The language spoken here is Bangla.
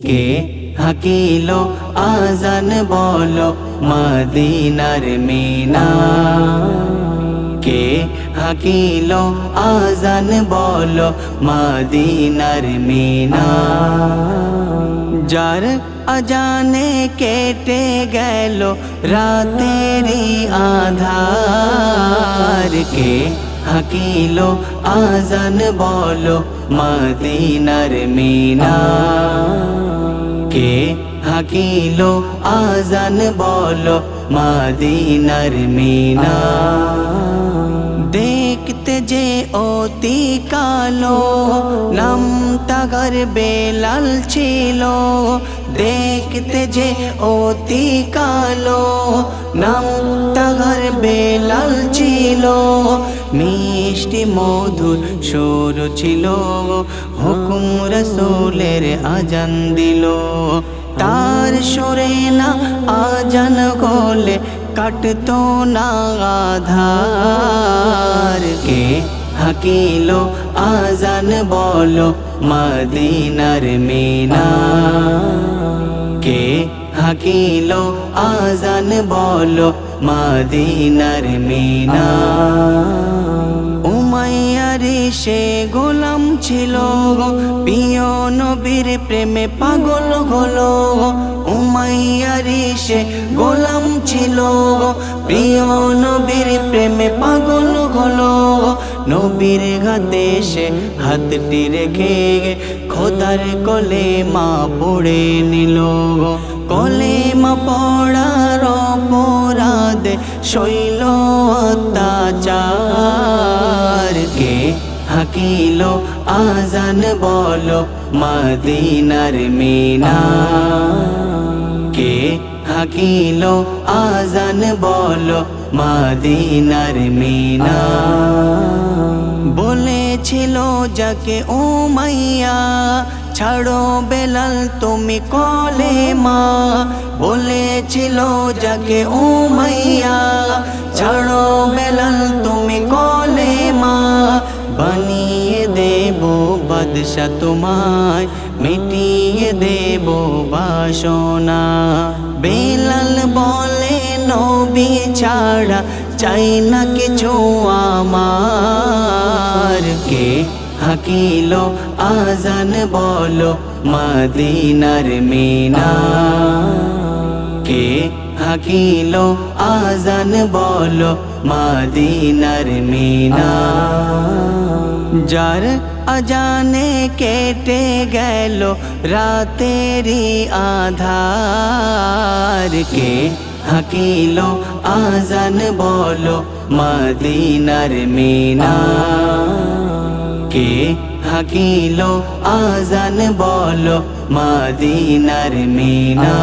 কে হাকিল আজান বলো মদিনার মিনা? কে হাকিল আজান বলো মদিনার মিনা? যার আজানে কেটে গেল রাতেরি আধার। কে হাকিল আজান বলো মদিনার মিনা? কে হাকিল, আজান বলো মদিনার মিনা। দেখতে যে অতি কালো নাম তাগর বেলাল ছিল। দেখতে যে অতি কালো নাম তাগর বেলাল ছিল। মিষ্টি মধুর সুর ছিল। হুকুম রসুলের আজান দিল। তার সরে না আজান গোলে কাটতো না আধার। কে হাকিল আজান বলো মদিনার মিনা। কে হাকিল আজান বলো মদিনার মিনা। সে গোলাম ছিল প্রিয় নবীর প্রেমে পাগল হলো উমাইয়ারি সে গোলাম ছিল প্রিয় নবীর প্রেমে পাগল হলো নবীর হাতে সে হাতটি রেখে খোদার কলে মা পড়ে নিল কলে মা পড়ার অপরাধে শৈল অত্যাচার। হাকিল, আজান বলো, মদিনার মিনা। কে হাকিল, আজান বলো, মদিনার মিনা। বলেছিল যাকে, ও মাইয়া, ছাড়ো বেলাল, তুমি কলে মা। বলেছিল যাকে, ও মাইয়া, ছাড়ো বেলাল দেব বাদশা তোমায়, মিটিয়ে দেব বাসনা। বেলাল বলে, নবী ছাড়া চাই না কিছু আমার। কে হাকিল আজান বলো, মদিনার মিনা কে হাকিল আজান বলো মদিনার মিনা। যার আজানে কেটে গেল রাতেরি আধার। কে হাকিল আজান বলো মদিনার মিনা। কে হাকিল আজান বলো মদিনার মিনা।